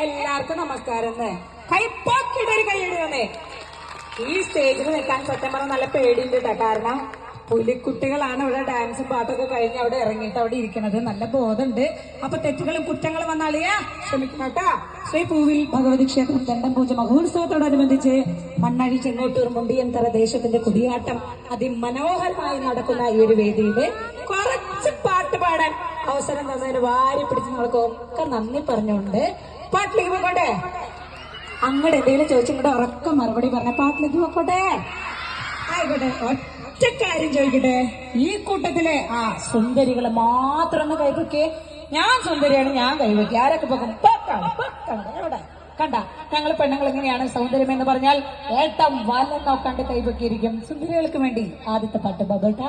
അതെ നമസ്കാരം ഒരു കൈ വന്നേ ഈ സ്റ്റേജിൽ നിൽക്കാൻ സത്യം പറഞ്ഞാൽ നല്ല പേടിയുണ്ട് കേട്ടോ കാരണം പുലിക്കുട്ടികളാണ് ഇവിടെ ഡാൻസും പാട്ടൊക്കെ കഴിഞ്ഞ് അവിടെ ഇറങ്ങിയിട്ട് അവിടെ ഇരിക്കുന്നത് നല്ല ബോധമുണ്ട്. അപ്പൊ തെറ്റുകളും കുറ്റങ്ങളും വന്നാളിയാ ക്ഷമിക്കണം ശ്രീ പൂവിൽ ഭഗവതി ക്ഷേത്രം ദണ്ഡം പൂജ മഹോത്സവത്തോടനുബന്ധിച്ച് മണ്ണഴി ചെങ്ങോട്ടൂർ മുമ്പിയന്തര ദേശത്തിന്റെ കുടിയാട്ടം അതിമനോഹരമായി നടക്കുന്ന ഈ ഒരു വേദിയിൽ കുറച്ച് പാട്ട് പാടാൻ അവസരം തന്നതിന് വാരി പിടിച്ച് നമ്മൾക്കൊക്കെ നന്ദി പറഞ്ഞുകൊണ്ട് പാട്ടിലേക്ക് പോയിക്കോട്ടെ. അങ്ങോട്ട് എന്തെങ്കിലും ചോദിച്ചിങ്ങോട്ട് ഉറക്കം മറുപടി പറഞ്ഞ പാട്ടിലേക്ക് പോയിക്കോട്ടെ. ആയിക്കോട്ടെ ഒറ്റ കാര്യം ചോദിക്കട്ടെ. ഈ കൂട്ടത്തിലെ ആ സുന്ദരികളെ മാത്രം ഒന്ന് കൈവയ്ക്കേ. ഞാൻ സുന്ദരിയാണ് ഞാൻ കൈവയ്ക്കുക ആരൊക്കെ പോകും. എവിടെ? കണ്ട ഞങ്ങൾ പെണ്ണുങ്ങൾ എങ്ങനെയാണ് സൗന്ദര്യം എന്ന് പറഞ്ഞാൽ ഏട്ടം വല്ലം നോക്കാണ്ട് കൈവക്കിയിരിക്കും സുന്ദരികൾക്ക് വേണ്ടി ആദ്യത്തെ പാട്ട് ബബട്ട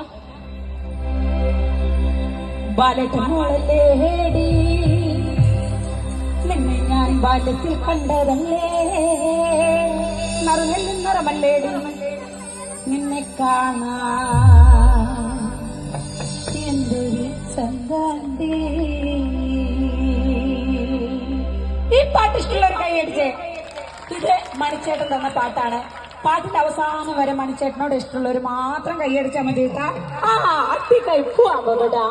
ബാലട്ടമോളല്ലേടി നിന്നെ ഞാൻ ബാല്യത്തിൽ കണ്ടതല്ലേ? നിറഞ്ഞിൽ നിറമല്ലേടി നിന്നെ കാണാ എന്തൊരു ചന്താണ്ടി ഈ പാട്ട് ഇഷ്ടമുള്ളവർ കൈയടിച്ചേ ഇത് മണിച്ചേട്ടൻ തന്ന പാട്ടാണ്. പാട്ടിന്റെ അവസാനം വരെ മണിച്ചേട്ടനോട് ഇഷ്ടമുള്ളവർ മാത്രം കൈയടിച്ചാൽ മതി കേട്ടാ. ആ അട്ടി കഴിക്കുവാ ബബടാ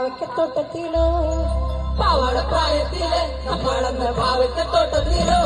നമ്മളെന്ന പാവയ്ക്കത്തോട്ടത്തിലോ? പാവാട പ്രായത്തിൽ നമ്മളെന്ന പാവയ്ക്കത്തോട്ടത്തിലോ?